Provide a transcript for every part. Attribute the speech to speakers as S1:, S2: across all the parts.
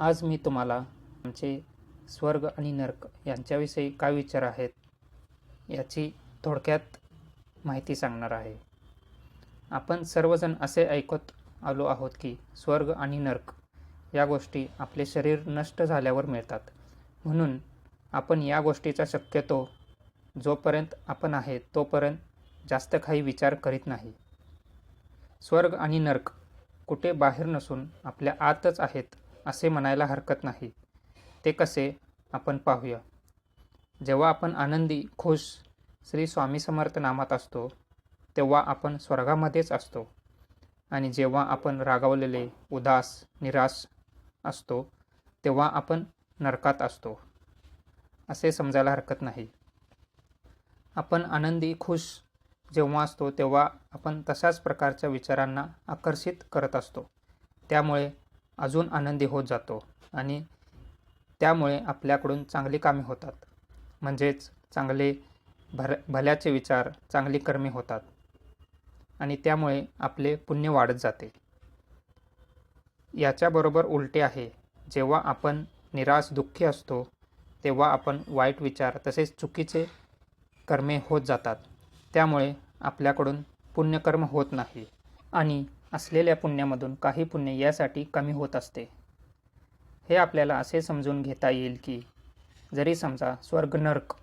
S1: आज मी तुम्हाला आमचे स्वर्ग आणि नरक यांच्याविषयी काय विचार आहेत याची थोडक्यात माहिती सांगणार आहे. आपण सर्वजण असे ऐकत आलो आहोत की स्वर्ग आणि नरक या गोष्टी आपले शरीर नष्ट झाल्यावर मिळतात. म्हणून आपण या गोष्टीचा शक्यतो जोपर्यंत आपण आहे तोपर्यंत जास्त काही विचार करीत नाही. स्वर्ग आणि नरक कुठे बाहेर नसून आपल्या आतच आहेत असे म्हणायला हरकत नाही. ते कसे? आपण पाहूया. जेव्हा आपण आनंदी खुश श्री स्वामी समर्थ नामात असतो तेव्हा आपण स्वर्गामध्येच असतो. आणि जेव्हा आपण रागावलेले उदास निराश असतो तेव्हा आपण नरकात असतो. असे समजायला हरकत नाही. आपण आनंदी खुश जेव्हा असतो तेव्हा आपण तशाच प्रकारच्या विचारांना आकर्षित करत असतो. त्यामुळे अजून आनंदी होत जातो आणि त्यामुळे आपल्याकडून चांगली कामे होतात. म्हणजेच चांगले भर भल्याचे विचार चांगली कर्मे होतात. आणि त्यामुळे आपले पुण्य वाढत जाते. याच्याबरोबर उलटे आहे जेव्हा आपण निराश दुःखी असतो तेव्हा आपण वाईट विचार तसेच चुकीचे कर्मे होत जातात. त्यामुळे आपल्याकडून पुण्यकर्म होत नाही आणि असलेल्या पुण्यामधून काही पुण्य यासाठी कमी होत असते. हे आपल्याला असे समजून घेता येईल की जरी समजा स्वर्ग नर्क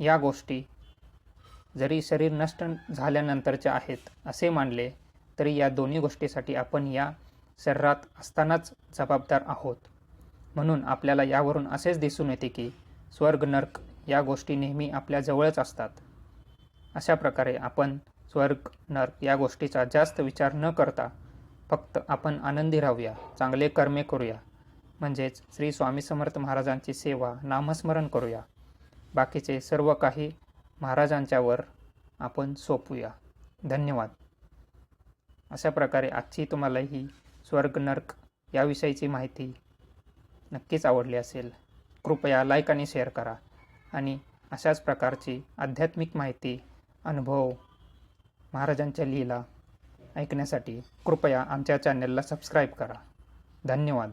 S1: या गोष्टी जरी शरीर नष्ट झाल्यानंतरच्या आहेत असे मानले तरी या दोन्ही गोष्टीसाठी आपण या शरीरात असतानाच जबाबदार आहोत. म्हणून आपल्याला यावरून असेच दिसून येते की स्वर्ग नर्क या गोष्टी नेहमी आपल्या जवळच असतात. अशा प्रकारे आपण स्वर्ग नर्क या गोष्टीचा जास्त विचार न करता फक्त आपण आनंदी राहूया चांगले कर्मे करूया. म्हणजेच श्री स्वामी समर्थ महाराजांची सेवा नामस्मरण करूया. बाकीचे सर्व काही महाराजांच्यावर आपण सोपूया. धन्यवाद. अशा प्रकारे आजची तुम्हाला ही स्वर्ग नर्क याविषयीची माहिती नक्कीच आवडली असेल. कृपया लाईक आणि शेअर करा. आणि अशाच प्रकारची आध्यात्मिक माहिती अनुभव महाराजांच्या लीला ऐकण्यासाठी कृपया आमच्या चॅनलला सबस्क्राईब करा. धन्यवाद.